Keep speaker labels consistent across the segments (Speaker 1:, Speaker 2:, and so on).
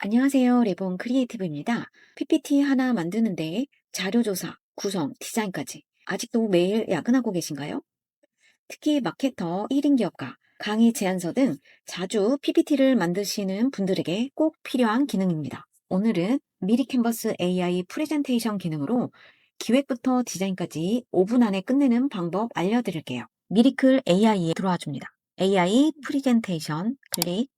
Speaker 1: 안녕하세요. 레본 크리에이티브입니다. PPT 하나 만드는데 자료 조사, 구성, 디자인까지 아직도 매일 야근하고 계신가요? 특히 마케터 1인 기업가, 강의 제안서 등 자주 PPT를 만드시는 분들에게 꼭 필요한 기능입니다. 오늘은 미리 캔버스 AI 프레젠테이션 기능으로 기획부터 디자인까지 5분 안에 끝내는 방법 알려드릴게요. 미리클 AI에 들어와 줍니다. AI 프레젠테이션 클릭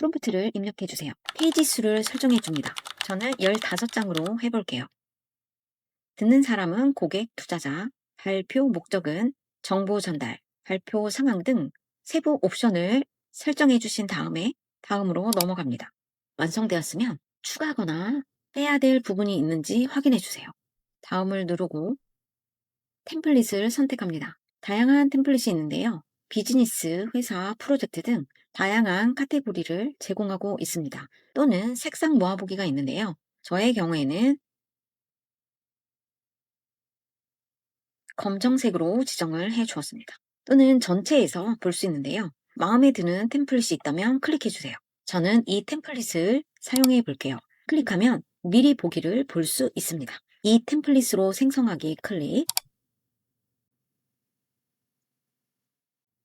Speaker 1: 프롬프트를 입력해 주세요. 페이지 수를 설정해 줍니다. 저는 15장으로 해볼게요. 듣는 사람은 고객, 투자자, 발표 목적은 정보 전달, 발표 상황 등 세부 옵션을 설정해 주신 다음에 다음으로 넘어갑니다. 완성되었으면 추가하거나 빼야 될 부분이 있는지 확인해 주세요. 다음을 누르고 템플릿을 선택합니다. 다양한 템플릿이 있는데요. 비즈니스, 회사, 프로젝트 등 다양한 카테고리를 제공하고 있습니다. 또는 색상 모아보기가 있는데요. 저의 경우에는 검정색으로 지정을 해 주었습니다. 또는 전체에서 볼 수 있는데요. 마음에 드는 템플릿이 있다면 클릭해 주세요. 저는 이 템플릿을 사용해 볼게요. 클릭하면 미리 보기를 볼 수 있습니다. 이 템플릿으로 생성하기 클릭.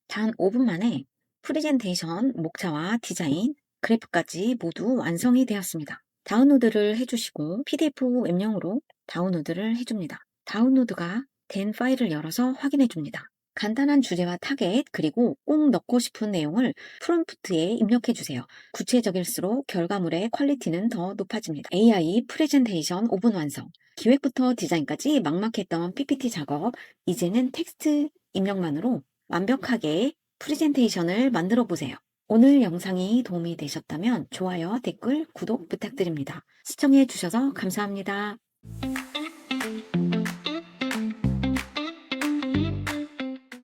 Speaker 1: 단 5분 만에 프레젠테이션 목차와 디자인, 그래프까지 모두 완성이 되었습니다. 다운로드를 해주시고 PDF 웹용으로 다운로드를 해줍니다. 다운로드가 된 파일을 열어서 확인해 줍니다. 간단한 주제와 타겟 그리고 꼭 넣고 싶은 내용을 프롬프트에 입력해 주세요. 구체적일수록 결과물의 퀄리티는 더 높아집니다. AI 프레젠테이션 5분 완성. 기획부터 디자인까지 막막했던 PPT 작업, 이제는 텍스트 입력만으로 완벽하게 프레젠테이션을 만들어 보세요. 오늘 영상이 도움이 되셨다면 좋아요, 댓글, 구독 부탁드립니다. 시청해 주셔서 감사합니다.